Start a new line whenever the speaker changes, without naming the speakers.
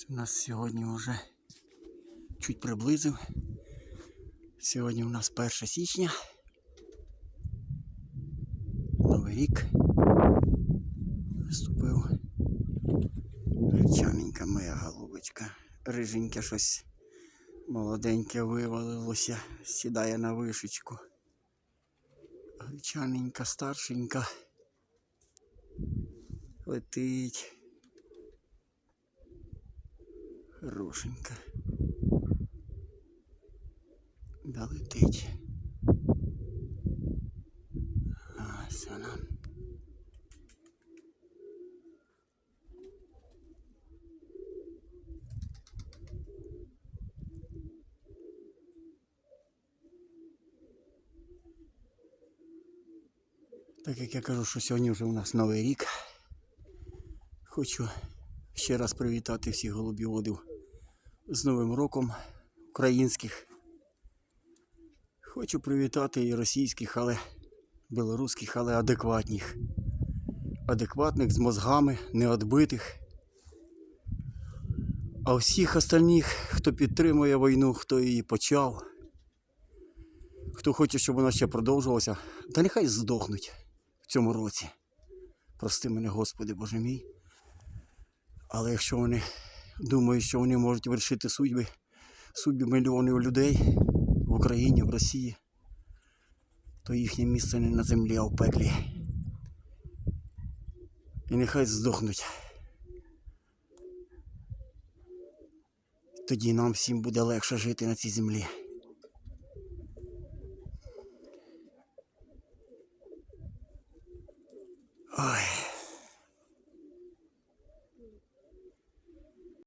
Це у нас сьогодні вже чуть приблизив. Сьогодні у нас 1 січня. Новий рік. Наступив. Гречаненька моя голубочка. Риженьке щось молоденьке вивалилося, сідає на вишечку. Гречаненька, старшенька. Летить. Хорошенька. Да летить. Ось вона. Так як я кажу, що сьогодні вже у нас новий рік. Хочу ще раз привітати всіх голубіводів з Новим роком українських. Хочу привітати і російських, але білоруських, але адекватних. Адекватних з мозгами, неодбитих. А всіх остальних, хто підтримує війну, хто її почав, хто хоче, щоб вона ще продовжувалася, та нехай здохнуть в цьому році. Прости мене, Господи Боже мій. Але якщо вони думають, що вони можуть вирішити судьби, судьби мільйонів людей в Україні, в Росії, то їхнє місце не на землі, а в пеклі. І нехай здохнуть. Тоді нам всім буде легше жити на цій землі. Ой.